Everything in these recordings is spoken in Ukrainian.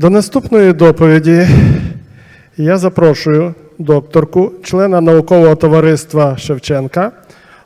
До наступної доповіді я запрошую докторку, члена наукового товариства Шевченка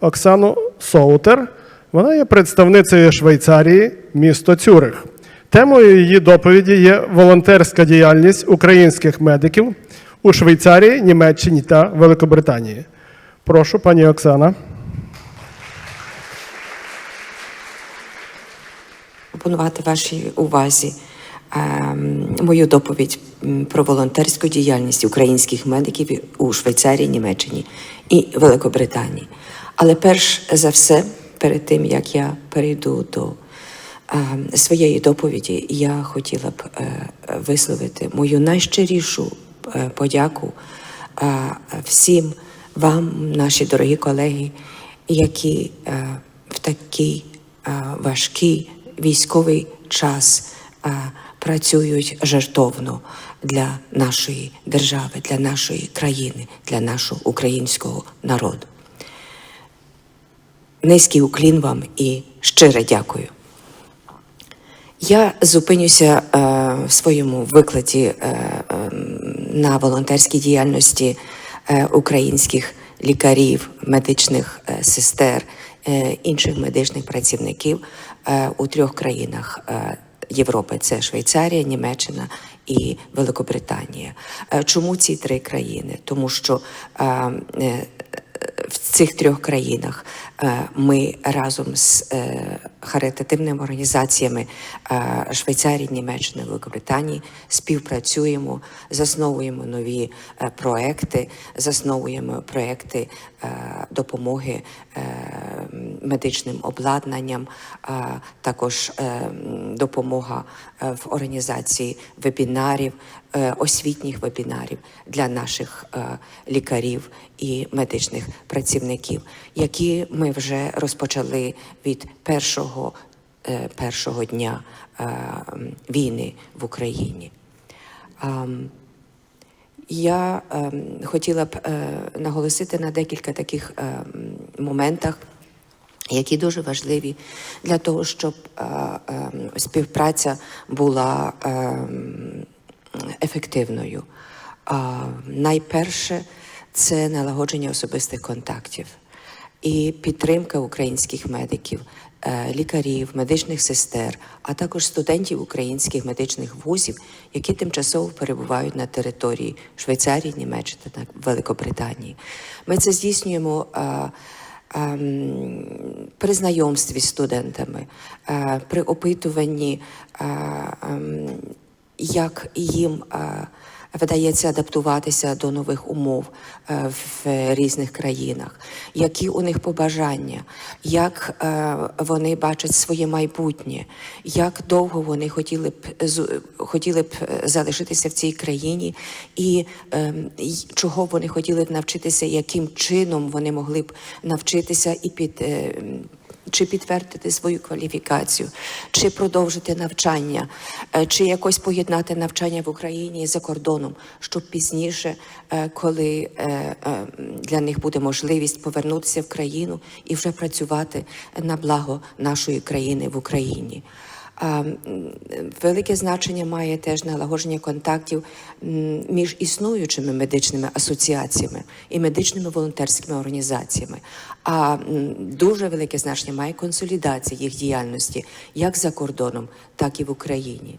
Оксану Соутер. Вона є представницею Швейцарії, місто Цюрих. Темою її доповіді є волонтерська діяльність українських медиків у Швейцарії, Німеччині та Великобританії. Прошу, пані Оксана. пропонувати вашій увазі мою доповідь про волонтерську діяльність українських медиків у Швейцарії, Німеччині і Великобританії. Але перш за все, перед тим як я перейду до ем, своєї доповіді, я хотіла б е, висловити мою найщирішу е, подяку е, всім вам, наші дорогі колеги, які в такий важкий військовий час працюють жертовно для нашої держави, для нашої країни, для нашого українського народу. Низький уклін вам і щире дякую. Я зупинюся е, в своєму викладі е, е, на волонтерській діяльності е, українських лікарів, медичних е, сестер, е, інших медичних працівників е, у трьох країнах. Е, Європи це Швейцарія, Німеччина і Великобританія. Е, Чому ці три країни? Тому що е, е, в цих трьох країнах ми разом з харитативними організаціями Швейцарії, Німеччини, Великобританії співпрацюємо, засновуємо нові проекти, засновуємо проекти допомоги медичним обладнанням, е, також е, допомога е, в організації вебінарів, е, освітніх вебінарів для наших е, лікарів і медичних працівників, які ми вже розпочали від першого, е, першого дня е, війни в Україні. Я ем, хотіла б е, наголосити на декілька таких ем, моментах, які дуже важливі для того, щоб е, ем, співпраця була ем, ефективною. А, найперше це налагодження особистих контактів і підтримка українських медиків, е, лікарів, медичних сестер, а також студентів українських медичних вузів, які тимчасово перебувають на території Швейцарії, Німеччини та Великобританії. Ми це здійснюємо. Ем, При знайомстві з студентами, е, при опитуванні, е, ем, як їм е, вдається адаптуватися до нових умов е, в різних країнах, які у них побажання, як е, вони бачать своє майбутнє, як довго вони хотіли б хотіли б е, залишитися в цій країні, і ем, чого вони хотіли б навчитися, яким чином вони могли б навчитися і під. Чи підтвердити свою кваліфікацію, чи продовжити навчання, е, чи якось поєднати навчання в Україні за кордоном, щоб пізніше, е, коли е, для них буде можливість повернутися в країну і вже працювати на благо нашої країни в Україні. Велике значення має теж налагодження контактів між існуючими медичними асоціаціями і медичними волонтерськими організаціями. А дуже велике значення має консолідація їх діяльності як за кордоном, так і в Україні.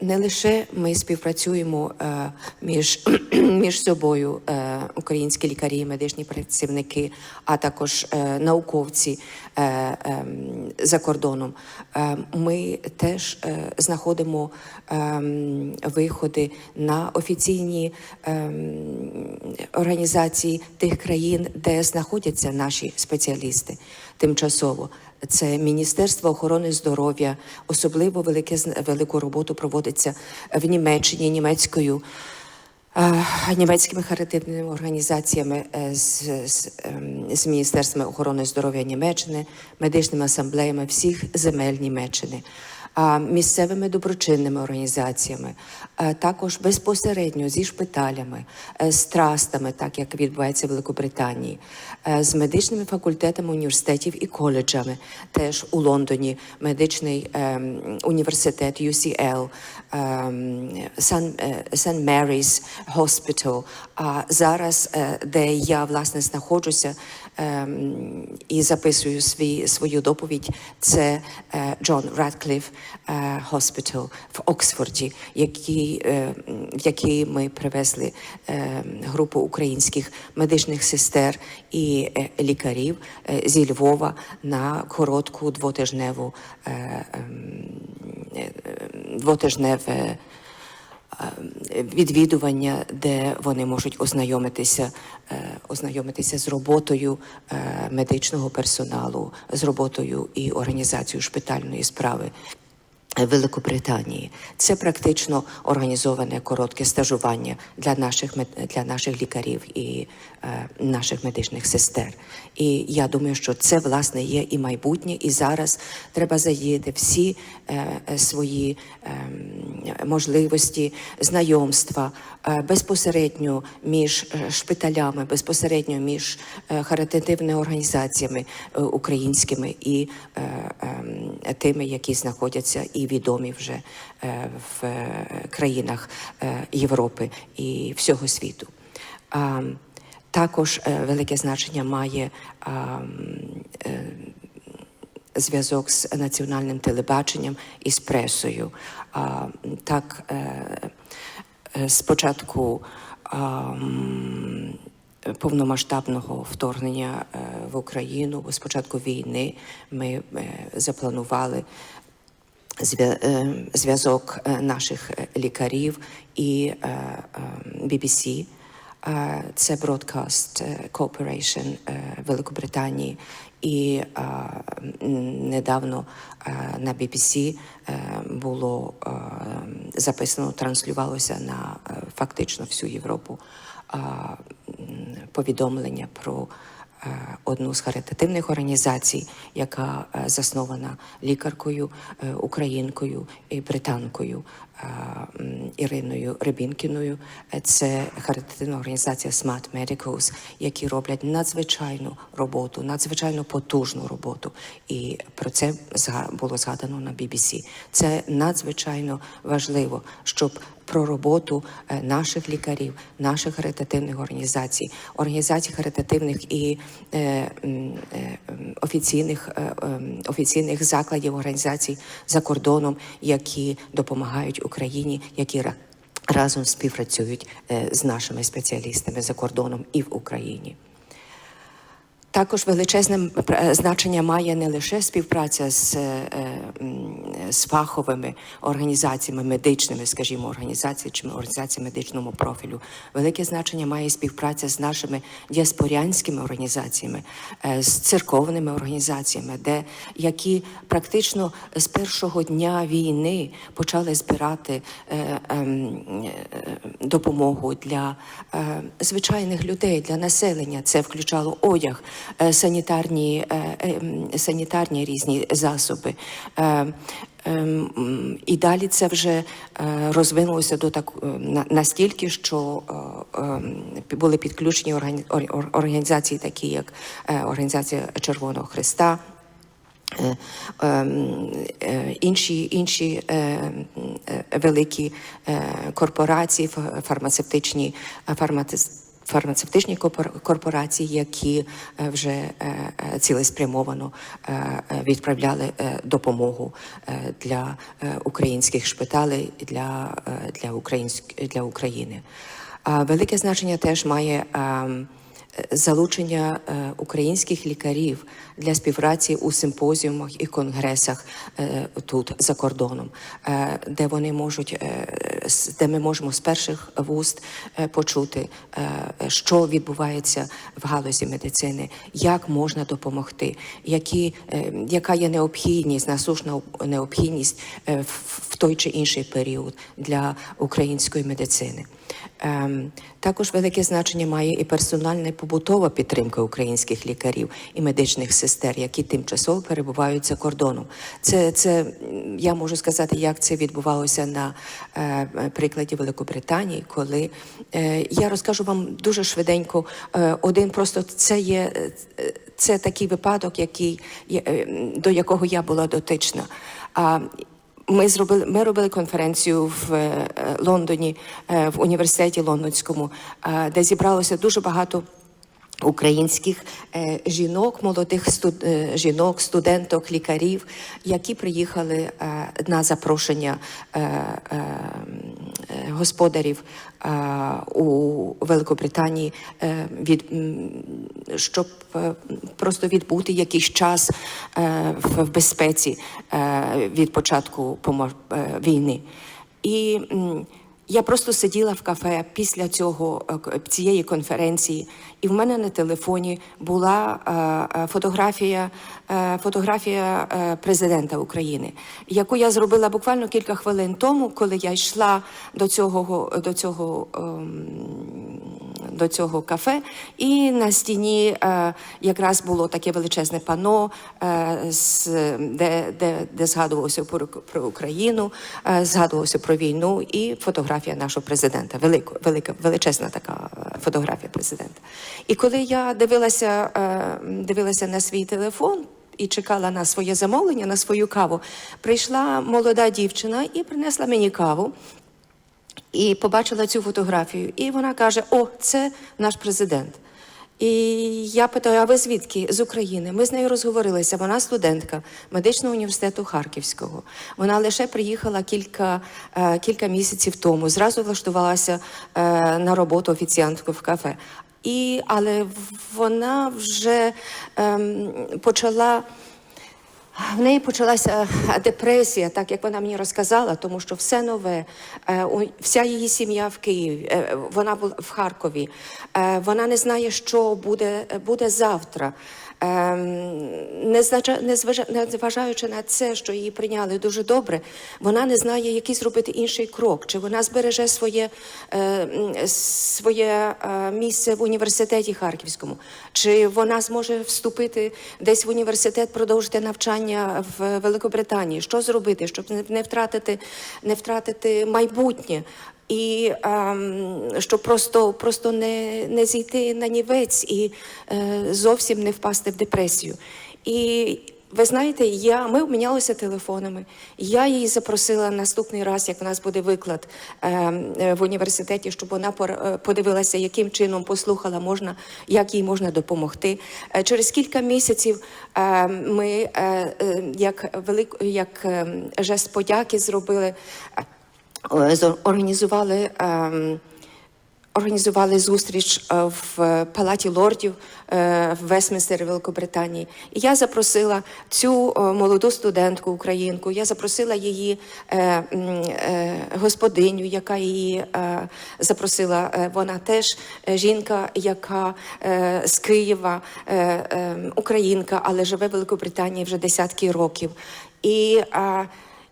Не лише ми співпрацюємо е, між, між собою, е, українські лікарі, медичні працівники, а також е, науковці е, е, за кордоном. Е, ми теж е, знаходимо е, виходи на офіційні е, організації тих країн, де знаходяться наші спеціалісти тимчасово. Це Міністерство охорони здоров'я, особливо велике велику роботу проводиться в Німеччині німецькою. е, Німецькими харитивними організаціями е, з, з, ем, з міністерствами охорони здоров'я Німеччини, медичними асамблеями всіх земель Німеччини. Місцевими доброчинними організаціями, е, також безпосередньо зі шпиталями, е, з трастами, так як відбувається в Великобританії, е, з медичними факультетами університетів і коледжами, теж у Лондоні, медичний ем, університет UCL, е, St. Mary's Hospital. А зараз, е, де я власне знаходжуся і записую свій, свою доповідь, це е, Джон Радкліф е, Hospital в Оксфорді, який, е, в який ми привезли е, групу українських медичних сестер і е, лікарів е, зі Львова на коротку двотижневу е, ем, е, е, двотижневе е, відвідування, де вони можуть ознайомитися, е, ознайомитися з роботою е, медичного персоналу, з роботою і організацією шпитальної справи. Великобританії це практично організоване коротке стажування для наших для наших лікарів і е, наших медичних сестер. І я думаю, що це власне є і майбутнє, і зараз треба задіяти всі е, е, свої ем, можливості, знайомства е, безпосередньо між е, шпиталями, безпосередньо між е, харитативними організаціями е, українськими і е, ем, тими, які знаходяться і відомі вже е, в е, країнах е, Європи і всього світу. Також велике значення має зв'язок з національним телебаченням і з пресою. Так, спочатку повномасштабного вторгнення в Україну, спочатку війни, ми запланували зв'язок е, наших е, лікарів і е, е, BBC. Е, Це Broadcast е, Corporation е, Великобританії. І е, недавно е, на BBC е, було е, записано, транслювалося на е, фактично всю Європу е, повідомлення про е, одну з харитативних організацій, яка е, заснована лікаркою, е, українкою і британкою. е, Іриною Рибінкіною. Це харитативна організація Smart Medicals, які роблять надзвичайну роботу, надзвичайно потужну роботу. І про це було згадано на BBC. Це надзвичайно важливо, щоб про роботу е, наших лікарів, наших харитативних організацій, організацій харитативних і е, е, офіційних, е, ем, офіційних закладів організацій за кордоном, які допомагають Україні, які ра- разом співпрацюють е, з нашими спеціалістами за кордоном і в Україні. Також величезне е, значення має не лише співпраця з, е, з фаховими організаціями, медичними, скажімо, організаціями чи організаціями медичному профілю. Велике значення має співпраця з нашими діаспорянськими організаціями, е, з церковними організаціями, де які практично з першого дня війни почали збирати е, ем, е, допомогу для е, звичайних людей, для населення. Це включало одяг, е, санітарні, е, е, санітарні різні засоби. Е, ем, І далі це вже е, розвинулося до так е, настільки, що е, ем, були підключені органі- ор- ор- організації, такі як е, Організація Червоного Христа, е, ем, е, інші, інші е, е, великі е, корпорації, фа- фармацевтичні е, фармаци- Фармацевтичні корпор- корпорації, які е, вже е, е, цілеспрямовано відправляли допомогу для українських шпиталей для, для, українськ- для України. Велике значення теж має ем, залучення е, українських лікарів для співпраці у симпозіумах і конгресах е, тут за кордоном, е, де вони можуть де ми можемо з перших вуст почути, що відбувається в галузі медицини, як можна допомогти, які, яка є необхідність, насушна необхідність в- той чи інший період для української медицини. Ем, Також велике значення має і персональна і побутова підтримка українських лікарів і медичних сестер, які тимчасово перебувають за кордоном. Це, це я можу сказати, як це відбувалося на е, прикладі Великобританії, коли е, я розкажу вам дуже швиденько. Е, один просто це є е, це такий випадок, який е, до якого я була дотична. А ми зробили ми робили конференцію в е, Лондоні, е, в університеті Лондонському, е, де зібралося дуже багато. Українських жінок, молодих студ, жінок, студенток, лікарів, які приїхали на запрошення господарів е, у Великобританії, е, від, щоб е, просто відбути якийсь час в, безпеці від початку війни. І я просто сиділа в кафе після цього е, цієї конференції, і в мене на телефоні була е, е, фотографія, фотографія президента України, яку я зробила буквально кілька хвилин тому, коли я йшла до цього до цього. До цього кафе, і на стіні е, якраз було таке величезне пано, е, з, де, де, де згадувалося про, про Україну, е, згадувалося про війну і фотографія нашого президента. Велико, велика, величезна така е, фотографія президента. І коли я дивилася, е, дивилася на свій телефон. І чекала на своє замовлення, на свою каву. Прийшла молода дівчина і принесла мені каву і побачила цю фотографію. І вона каже: О, це наш президент. І я питаю: а ви звідки? З України. Ми з нею розговорилися. Вона студентка медичного університету Харківського. Вона лише приїхала кілька, е, кілька місяців тому. Зразу влаштувалася е, на роботу офіціанткою в кафе. І, але вона вже ем, почала. В неї почалася депресія, так як вона мені розказала, тому що все нове, е, вся її сім'я в Києві, е, вона була в Харкові. е, Вона не знає, що буде, буде завтра. Ем, Не зважа- не зважа- не зважаючи на це, що її прийняли дуже добре, вона не знає, який зробити інший крок. Чи вона збереже своє, е, своє е, місце в університеті Харківському, чи вона зможе вступити десь в університет, продовжити навчання в Великобританії. Що зробити, щоб не втратити, не втратити майбутнє? І ем, щоб просто, просто не, не зійти на нівець і е, зовсім не впасти в депресію. І ви знаєте, я, ми обмінялися телефонами. Я її запросила наступний раз, як в нас буде виклад ем, е, в університеті, щоб вона е, подивилася, яким чином послухала, можна, як їй можна допомогти. Е, Через кілька місяців е, ми, е, як велик, як ем, жест подяки, зробили. Е, організували. ем, Організували зустріч е, в Палаті лордів е, в Вестмінстері, Великобританії. І я запросила цю молоду студентку, українку. Я запросила її господиню, яка її запросила. Вона теж жінка, яка з Києва, е, е, українка, але живе в Великобританії вже десятки років. І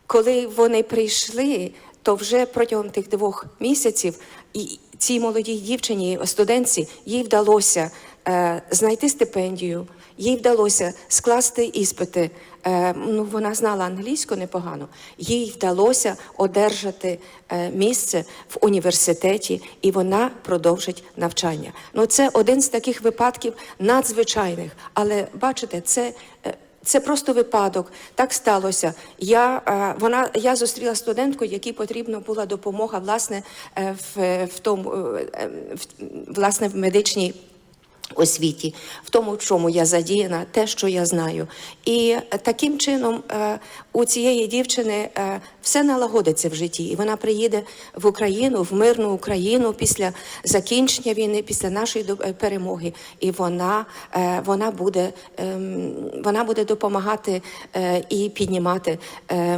коли вони прийшли, то вже протягом тих двох місяців і цій молодій дівчині, студентці, їй вдалося е, знайти стипендію, їй вдалося скласти іспити. Е, ну, вона знала англійську непогано. Їй вдалося одержати е, місце в університеті, і вона продовжить навчання. Ну, це один з таких випадків надзвичайних. Але бачите, це. е, це просто випадок. Так сталося. Я, е, вона, я зустріла студентку, якій потрібна була допомога власне, е, в, в тому, е, в, власне, в медичній. Освіті, в тому, в чому я задіяна, те, що я знаю. І е, таким чином е, у цієї дівчини е, все налагодиться в житті, і вона приїде в Україну, в мирну Україну після закінчення війни, після нашої перемоги. І вона, вона, буде, ем, вона буде допомагати і піднімати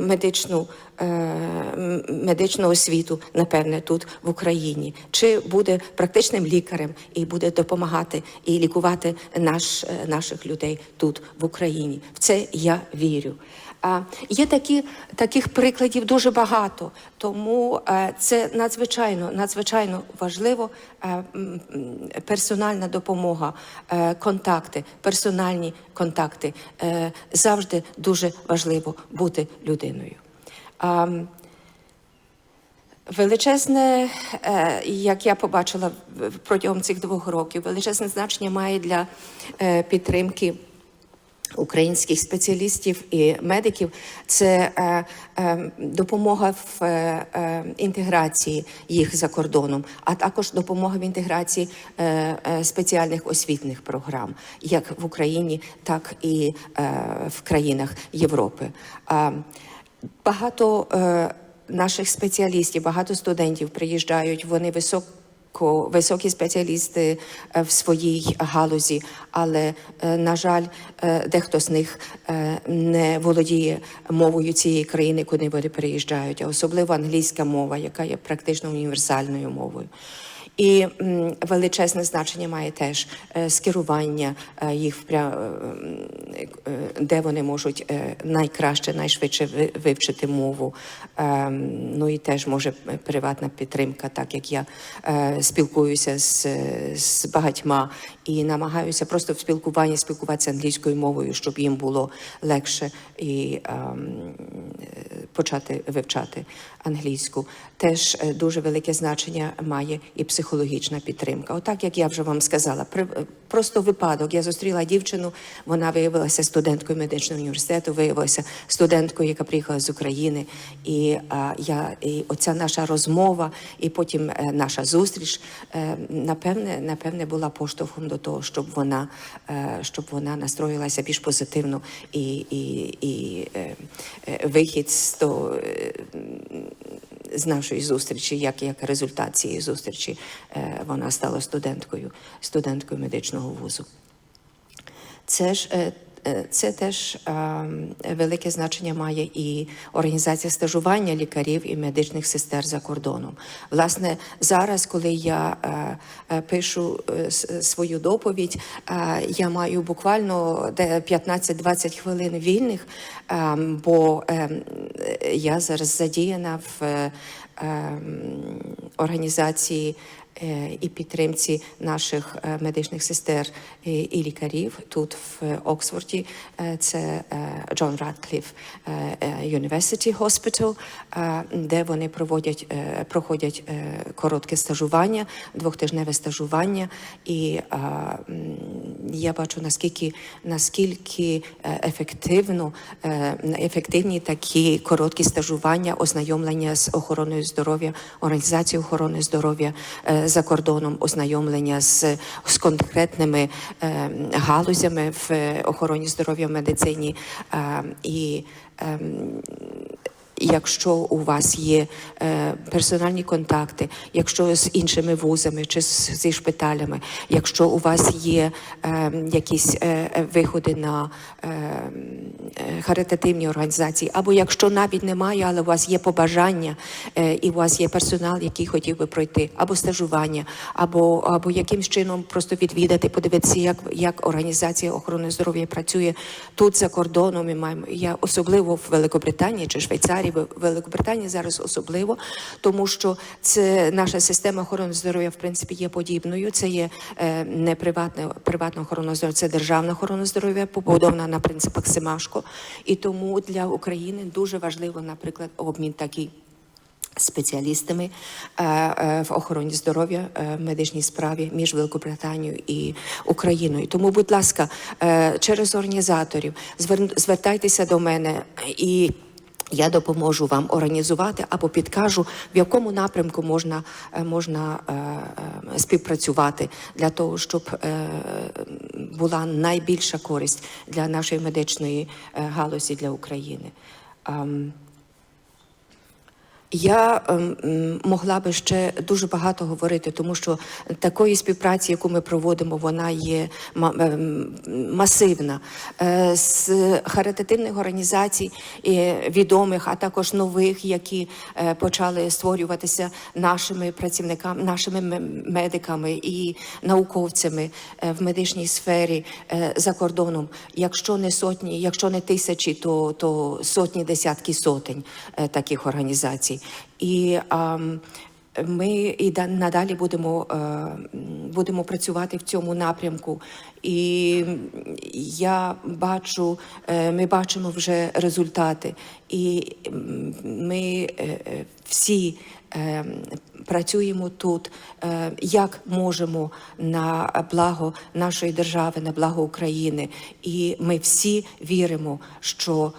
медичну. м- медичну освіту, напевне, тут в Україні, чи буде практичним лікарем і буде допомагати і лікувати наш, е, наших людей тут в Україні. В це я вірю. А, є такі, таких прикладів дуже багато, тому е, це надзвичайно, надзвичайно важливо. е, персональна допомога, контакти, персональні контакти. Завжди дуже важливо бути людиною. Величезне, е, як я побачила протягом цих двох років, величезне значення має для е, підтримки українських спеціалістів і медиків. Це е, допомога в інтеграції їх за кордоном, а також допомога в інтеграції спеціальних освітних програм, як в Україні, так і в країнах Європи. Багато наших спеціалістів, багато студентів приїжджають, вони високо. Високі спеціалісти е, в своїй галузі, але, е, на жаль, е, дехто з них не володіє мовою цієї країни, куди вони приїжджають, а особливо англійська мова, яка є практично універсальною мовою. І величезне значення має теж е, скерування е, їх е, де вони можуть найкраще, найшвидше ви- вивчити мову. Ем, Ну і теж може приватна підтримка, так як я спілкуюся з, з багатьма і намагаюся просто в спілкуванні спілкуватися англійською мовою, щоб їм було легше і ем, почати вивчати англійську. Теж е, дуже велике значення має і психологічна підтримка. Отак, як я вже вам сказала, при е, просто випадок. Я зустріла дівчину, вона виявилася студенткою медичного університету, виявилася студенткою, яка приїхала з України. І а, я і оця наша розмова, і потім е, наша зустріч, е, напевне, напевне, була поштовхом до того, щоб вона, е, щоб вона настроїлася більш позитивно і, і, і е, е, вихід з того. е, з нашої зустрічі, як, як результат цієї зустрічі, е, вона стала студенткою, студенткою медичного вузу. Це ж е, це теж е, велике значення має і організація стажування лікарів і медичних сестер за кордоном. Власне, зараз, коли я е, е, пишу е, свою доповідь, е, я маю буквально 15-20 хвилин вільних, е, бо е, я зараз задіяна в е, е, організації е, і підтримці наших е, медичних сестер і, лікарів тут в Оксфорді. Е, Це е, Джон Радкліф е, е, University Hospital, е, де вони проводять, е, проходять е, коротке стажування, двохтижневе стажування. І е, я бачу, наскільки, наскільки е, ефективно, е, ефективні такі короткі стажування, ознайомлення з охороною здоров'я, організацією охорони здоров'я е, за кордоном, ознайомлення з, з конкретними е, галузями в охороні здоров'я в медицині. Е, і ем, Якщо у вас є е, персональні контакти, якщо з іншими вузами чи зі шпиталями, якщо у вас є е, якісь е, виходи на харитативні організації, або якщо навіть немає, але у вас є побажання, і у вас є персонал, який хотів би пройти, або стажування, або, або якимсь чином просто відвідати, подивитися, як, як організація охорони здоров'я працює тут за кордоном. Ми маємо я особливо в Великобританії чи Швейцарії, в Великобританії зараз особливо, тому що це наша система охорони здоров'я в принципі є подібною. Це є е, не приватна приватна охорона здоров'я, це державна охорона здоров'я, побудована на принципах Семашко. І тому для України дуже важливо, наприклад, обмін такий спеціалістами е, е, в охороні здоров'я в медичній справі між Великобританією і Україною. Тому, будь ласка, через організаторів звер- звертайтеся до мене і. Я допоможу вам організувати або підкажу, в якому напрямку можна, е, можна е, е, співпрацювати для того, щоб е, була найбільша користь для нашої медичної е, галузі для України. Я ем, могла би ще дуже багато говорити, тому що такої співпраці, яку ми проводимо, вона є ем, масивна Е, з харитативних організацій е, відомих, а також нових, які е, почали створюватися нашими працівниками, нашими медиками і науковцями в медичній сфері за кордоном. Якщо не сотні, якщо не тисячі, то, то сотні, десятки сотень таких організацій. І ам, ми і да- надалі будемо, е, будемо працювати в цьому напрямку. І я бачу, е, ми бачимо вже результати. І ми е, всі працюємо тут, як можемо на благо нашої держави, на благо України. І ми всі віримо, що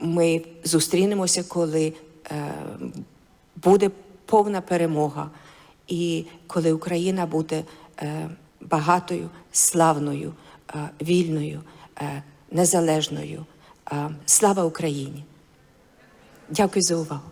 ми зустрінемося, коли буде повна перемога, і коли Україна буде е, багатою, славною, е, вільною, е, незалежною. Е, слава Україні! Дякую за увагу.